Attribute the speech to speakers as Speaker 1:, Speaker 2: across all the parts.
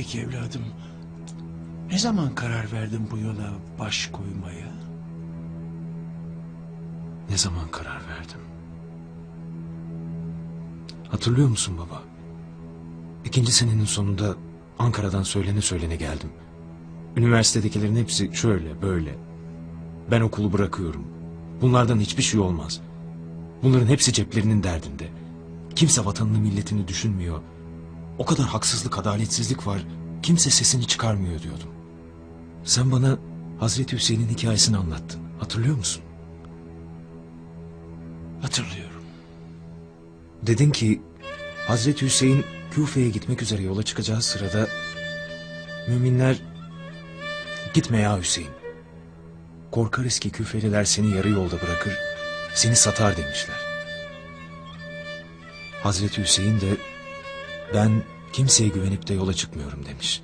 Speaker 1: Peki evladım, ne zaman karar verdin bu yola baş koymaya?
Speaker 2: Ne zaman karar verdim? Hatırlıyor musun baba? İkinci senenin sonunda Ankara'dan söylene söylene geldim. Üniversitedekilerin hepsi şöyle böyle. Ben okulu bırakıyorum. Bunlardan hiçbir şey olmaz. Bunların hepsi ceplerinin derdinde. Kimse vatanını milletini düşünmüyor. O kadar haksızlık adaletsizlik var. Kimse sesini çıkarmıyor diyordum. Sen bana Hazreti Hüseyin'in hikayesini anlattın. Hatırlıyor musun?
Speaker 1: Hatırlıyorum.
Speaker 2: Dedin ki Hazreti Hüseyin Küfe'ye gitmek üzere yola çıkacağı sırada müminler gitme ya Hüseyin. Korkarız ki Küfeliler seni yarı yolda bırakır, seni satar demişler. Hazreti Hüseyin de ben kimseye güvenip de yola çıkmıyorum demiş.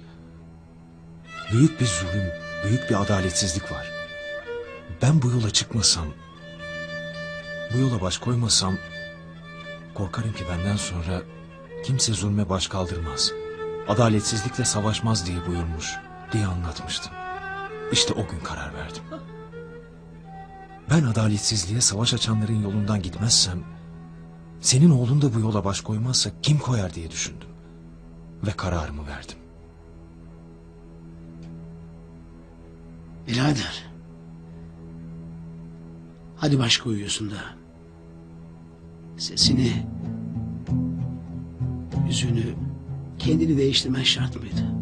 Speaker 2: Büyük bir zulüm, büyük bir adaletsizlik var. Ben bu yola çıkmasam, bu yola baş koymasam Korkarım ki benden sonra kimse zulme baş kaldırmaz. Adaletsizlikle savaşmaz diye buyurmuş, diye anlatmıştım. İşte o gün karar verdim. Ben adaletsizliğe savaş açanların yolundan gitmezsem, senin oğlun da bu yola baş koymazsa kim koyar diye düşündüm. Ve kararımı verdim.
Speaker 3: Birader. Hadi baş koyuyorsun da. Sesini, yüzünü, kendini değiştirmen şart mıydı?